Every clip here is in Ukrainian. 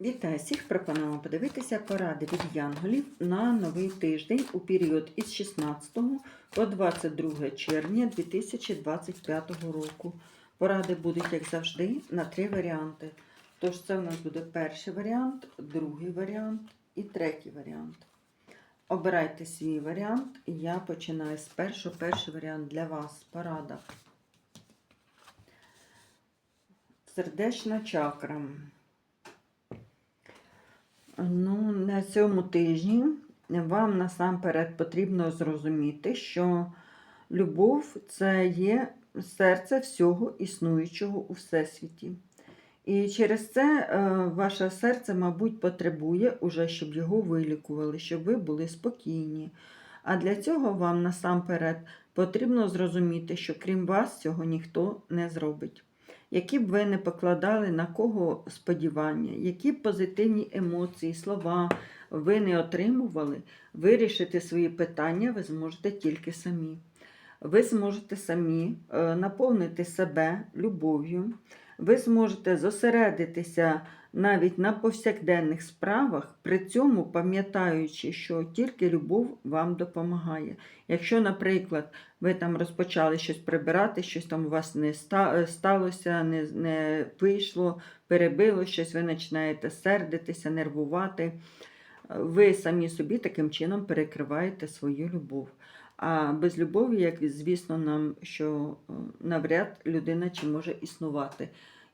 Вітаю всіх! Пропонуємо подивитися поради від янголів на новий тиждень у період із 16 по 22 червня 2025 року. Поради будуть, як завжди, на три варіанти. Тож це у нас буде перший варіант, другий варіант і третій варіант. Обирайте свій варіант, я починаю з першого. Перший варіант для вас порада. Сердечна чакра. Ну, на цьому тижні вам насамперед потрібно зрозуміти, що любов це є серце всього існуючого у всесвіті. І через це е, ваше серце, мабуть, потребує уже, щоб його вилікували, щоб ви були спокійні. А для цього вам насамперед потрібно зрозуміти, що крім вас цього ніхто не зробить. Які б ви не покладали на кого сподівання, які б позитивні емоції, слова ви не отримували, вирішити свої питання ви зможете тільки самі. Ви зможете самі е, наповнити себе любов'ю, ви зможете зосередитися навіть на повсякденних справах, при цьому пам'ятаючи, що тільки любов вам допомагає. Якщо, наприклад, ви там розпочали щось прибирати, щось там у вас не сталося, не, не вийшло, перебило щось, ви починаєте сердитися, нервувати. Ви самі собі таким чином перекриваєте свою любов. А без любові, як звісно, нам що е, навряд людина чи може існувати.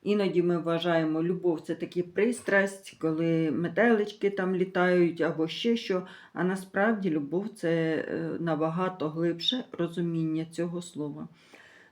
Іноді ми вважаємо, любов це такі пристрасть, коли метелички там літають або ще що. А насправді любов це е, набагато глибше розуміння цього слова.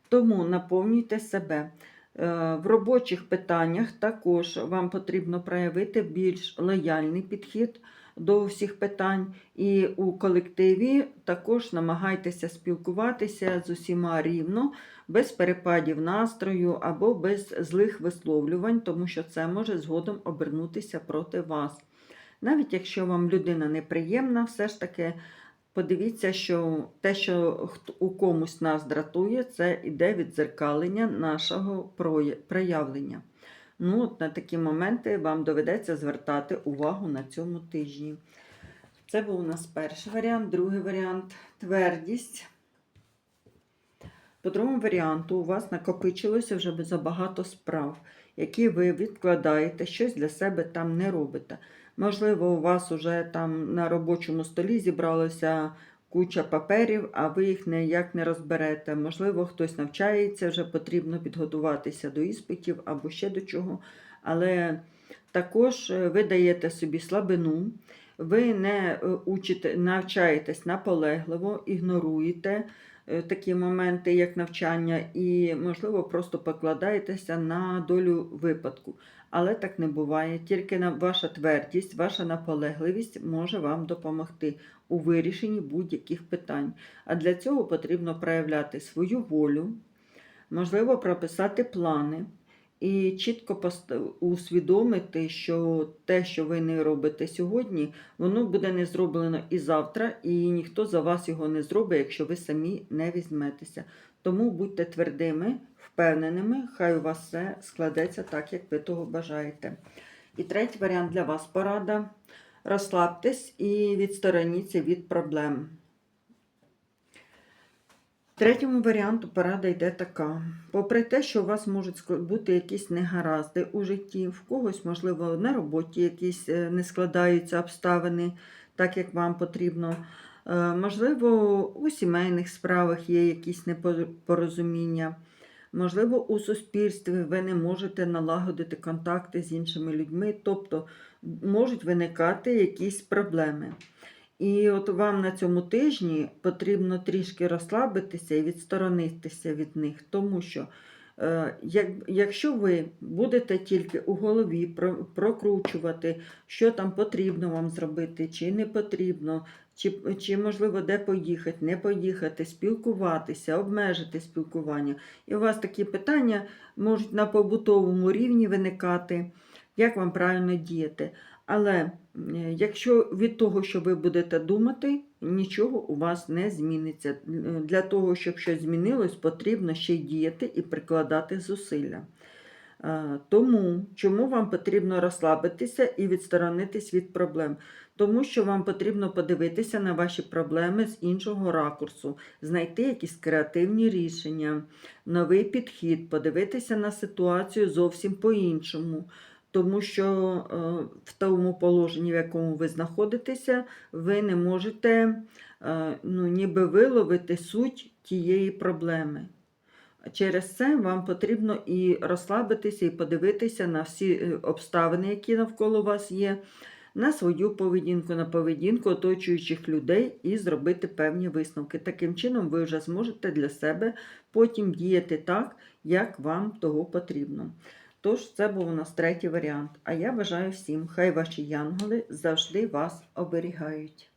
Тому наповнюйте себе. Е, В робочих питаннях також вам потрібно проявити більш лояльний підхід до всіх питань. І у колективі також намагайтеся спілкуватися з усіма рівно, без перепадів настрою або без злих висловлювань, тому що це може згодом обернутися проти вас. Навіть якщо вам людина неприємна, все ж таки подивіться, що те, що у комусь нас дратує, це іде від дзеркалення нашого проявлення. Ну, от на такі моменти вам доведеться звертати увагу на цьому тижні. Це був у нас перший варіант, другий варіант твердість. По другому варіанту у вас накопичилося вже забагато справ, які ви відкладаєте, щось для себе там не робите. Можливо, у вас вже там на робочому столі зібралося куча паперів, а ви їх ніяк не розберете. Можливо, хтось навчається, вже потрібно підготуватися до іспитів або ще до чого. Але також е, ви даєте собі слабину, ви не е, учите, навчаєтесь наполегливо, ігноруєте е, такі моменти, як навчання, і, можливо, просто покладаєтеся на долю випадку. Але так не буває. Тільки ваша твердість, ваша наполегливість може вам допомогти у вирішенні будь-яких питань. А для цього потрібно проявляти свою волю, можливо, прописати плани і чітко усвідомити, що те, що ви не робите сьогодні, воно буде не зроблено і завтра, і ніхто за вас його не зробить, якщо ви самі не візьметеся. Тому будьте твердими, впевненими, хай у вас все складеться так, як ви того бажаєте. І третій варіант для вас порада. Розслабтесь і відстороніться від проблем. Третьому варіанту порада йде така. Попри те, що у вас можуть бути якісь негаразди у житті, в когось, можливо, на роботі якісь е, не складаються обставини, так як вам потрібно. Е, Можливо, у сімейних справах є якісь непорозуміння. Можливо, у суспільстві ви не можете налагодити контакти з іншими людьми, тобто можуть виникати якісь проблеми. І от вам на цьому тижні потрібно трішки розслабитися і відсторонитися від них, тому що якщо ви будете тільки у голові про, прокручувати, що там потрібно вам зробити, чи не потрібно, чи, чи можливо де поїхати, не поїхати, спілкуватися, обмежити спілкування, і у вас такі питання можуть на побутовому рівні виникати, як вам правильно діяти. Але якщо від того, що ви будете думати, нічого у вас не зміниться. Для того, щоб щось змінилось, потрібно ще й діяти і прикладати зусилля. Тому чому вам потрібно розслабитися і відсторонитись від проблем? Тому що вам потрібно подивитися на ваші проблеми з іншого ракурсу, знайти якісь креативні рішення, новий підхід, подивитися на ситуацію зовсім по-іншому. Тому що е, в тому положенні, в якому ви знаходитеся, ви не можете е, ну, ніби виловити суть тієї проблеми. Через це вам потрібно і розслабитися, і подивитися на всі е, обставини, які навколо вас є, на свою поведінку, на поведінку оточуючих людей і зробити певні висновки. Таким чином, ви вже зможете для себе потім діяти так, як вам того потрібно. Тож, це був у нас третій варіант. А я бажаю всім, хай ваші янголи завжди вас оберігають.